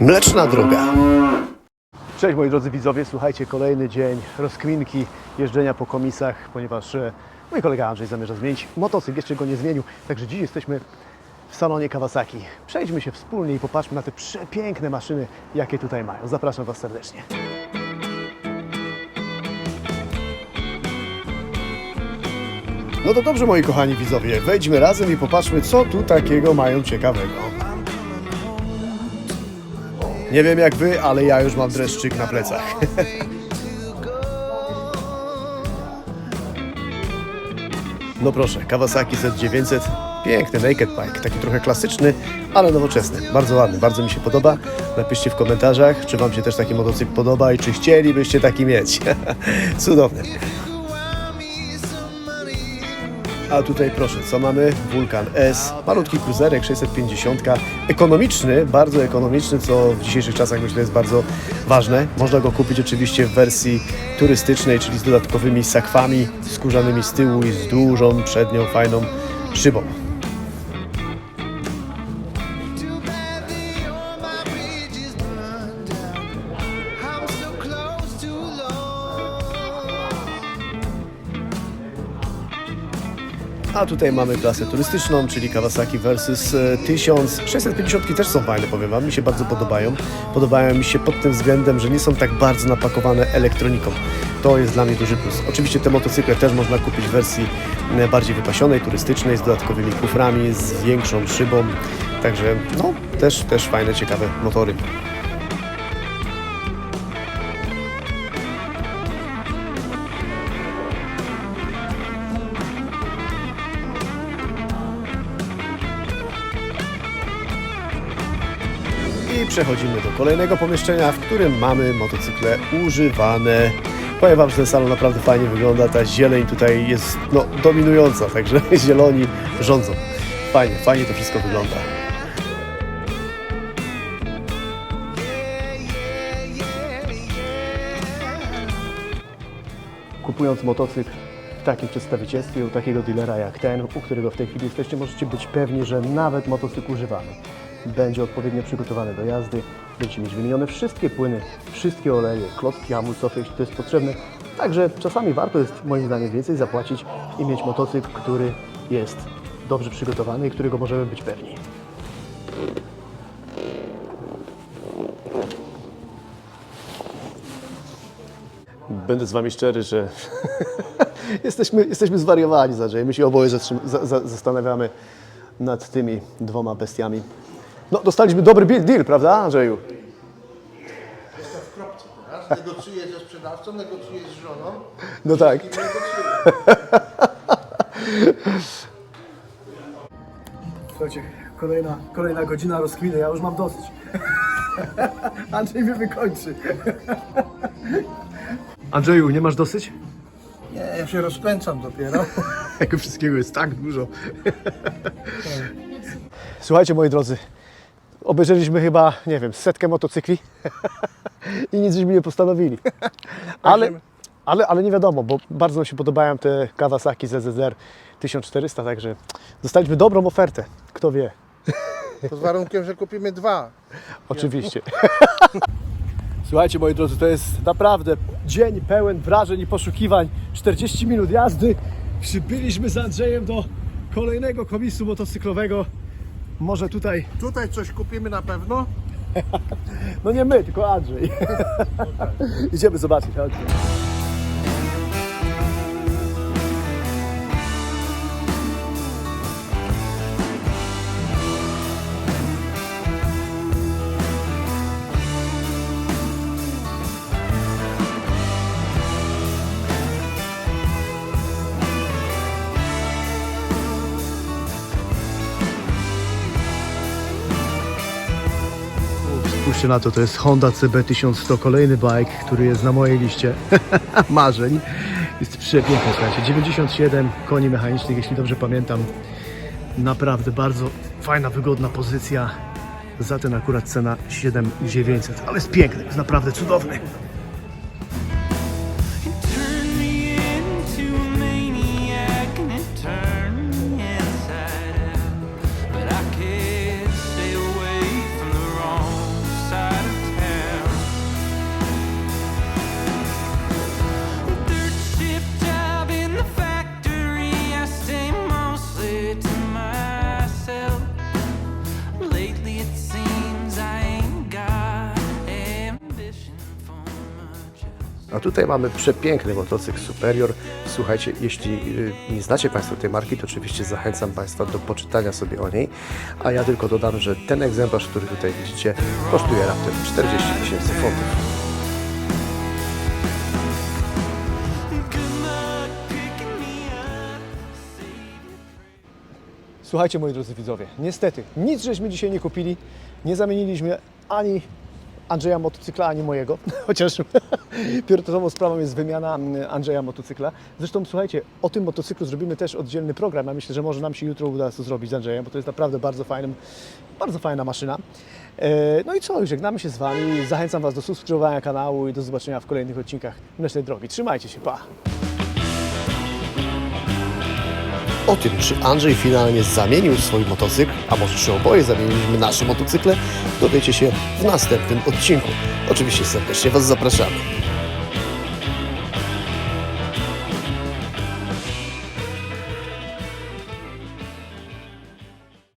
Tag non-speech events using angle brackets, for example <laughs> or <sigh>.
Mleczna droga. Cześć moi drodzy widzowie, słuchajcie, kolejny dzień rozkminki, jeżdżenia po komisach, ponieważ e, mój kolega Andrzej zamierza zmienić motocykl, jeszcze go nie zmienił, także dziś jesteśmy w salonie Kawasaki. Przejdźmy się wspólnie i popatrzmy na te przepiękne maszyny, jakie tutaj mają. Zapraszam Was serdecznie. No to dobrze moi kochani widzowie, wejdźmy razem i popatrzmy, co tu takiego mają ciekawego. Nie wiem jak wy, ale ja już mam dreszczyk na plecach. <laughs> No proszę, Kawasaki Z900, piękny naked bike, taki trochę klasyczny, ale nowoczesny. Bardzo ładny, bardzo mi się podoba. Napiszcie w komentarzach, czy wam się też taki motocykl podoba i czy chcielibyście taki mieć. <laughs> Cudowny. A tutaj proszę, co mamy? Vulcan S, malutki kruzerek 650, ekonomiczny, bardzo ekonomiczny, co w dzisiejszych czasach myślę jest bardzo ważne. Można go kupić oczywiście w wersji turystycznej, czyli z dodatkowymi sakwami skórzanymi z tyłu i z dużą przednią fajną szybą. A tutaj mamy klasę turystyczną, czyli Kawasaki Versus e, 1000. 650 też są fajne, powiem Wam, mi się bardzo podobają. Podobają mi się pod tym względem, że nie są tak bardzo napakowane elektroniką. To jest dla mnie duży plus. Oczywiście te motocykle też można kupić w wersji e, bardziej wypasionej, turystycznej, z dodatkowymi kuframi, z większą szybą. Także no, też, też fajne, ciekawe motory. Przechodzimy do kolejnego pomieszczenia, w którym mamy motocykle używane. Powiem Wam, że ten salon naprawdę fajnie wygląda. Ta zieleń tutaj jest no, dominująca, także <laughs> zieloni rządzą. Fajnie, fajnie to wszystko wygląda. Kupując motocykl w takim przedstawicielstwie, u takiego dealera jak ten, u którego w tej chwili jesteście, możecie być pewni, że nawet motocykl używany będzie odpowiednio przygotowany do jazdy, będziecie mieć wymienione wszystkie płyny, wszystkie oleje, klocki hamulcowe, jeśli to jest potrzebne. Także czasami warto jest moim zdaniem więcej zapłacić i mieć motocykl, który jest dobrze przygotowany i którego możemy być pewni. Będę z Wami szczery, że <laughs> jesteśmy, jesteśmy zwariowani z Andrzejem. My się oboje zatrzym- za, za, zastanawiamy nad tymi dwoma bestiami. No, dostaliśmy dobry deal, prawda, Andrzeju? Raz negocjuję ze sprzedawcą, negocjuję z żoną. No tak. Słuchajcie, kolejna, kolejna godzina rozkminy, ja już mam dosyć. <laughs> Andrzej mnie wykończy. Andrzeju, nie masz dosyć? Nie, ja się rozpędzam dopiero. <laughs> Tego wszystkiego jest tak dużo. Słuchajcie, moi drodzy, obejrzeliśmy chyba, nie wiem, setkę motocykli <laughs> i nic żeśmy nie postanowili. <laughs> Ale, ale, ale nie wiadomo, bo bardzo nam się podobają te Kawasaki ZZR 1400, także dostaliśmy dobrą ofertę. Kto wie, <laughs> Pod warunkiem, że kupimy dwa. oczywiście. Słuchajcie, moi drodzy, to jest naprawdę dzień pełen wrażeń i poszukiwań. 40 minut jazdy. Przybyliśmy z Andrzejem do kolejnego komisu motocyklowego. Może tutaj, Tutaj coś kupimy na pewno. <laughs> no nie my, tylko Andrzej. <laughs> Idziemy zobaczyć. Spójrzcie na to, to jest Honda CB1100, kolejny bike, który jest na mojej liście <laughs> marzeń. Jest przepiękny, słuchajcie, 97 koni mechanicznych, jeśli dobrze pamiętam. Naprawdę bardzo fajna, wygodna pozycja. Za ten akurat cena 7900, ale jest piękny, jest naprawdę cudowny. A tutaj mamy przepiękny motocykl Superior. Słuchajcie, jeśli y, nie znacie Państwo tej marki, to oczywiście zachęcam Państwa do poczytania sobie o niej. A ja tylko dodam, że ten egzemplarz, który tutaj widzicie, kosztuje raptem 40 tysięcy funtów. Słuchajcie, moi drodzy widzowie, niestety nic żeśmy dzisiaj nie kupili. Nie zamieniliśmy ani Andrzeja motocykla, ani mojego, <laughs> chociaż <laughs> priorytetową sprawą jest wymiana mm, Andrzeja motocykla. Zresztą słuchajcie, o tym motocyklu zrobimy też oddzielny program. Ja myślę, że może nam się jutro uda to zrobić z Andrzejem, bo to jest naprawdę bardzo, fajnym, bardzo fajna maszyna. E, No i co, żegnamy się z Wami. Zachęcam Was do subskrybowania kanału i do zobaczenia w kolejnych odcinkach naszej drogi. Trzymajcie się, pa! O tym, czy Andrzej finalnie zamienił swój motocykl, a może czy oboje zamieniliśmy nasze motocykle, dowiecie się w następnym odcinku. Oczywiście serdecznie Was zapraszamy.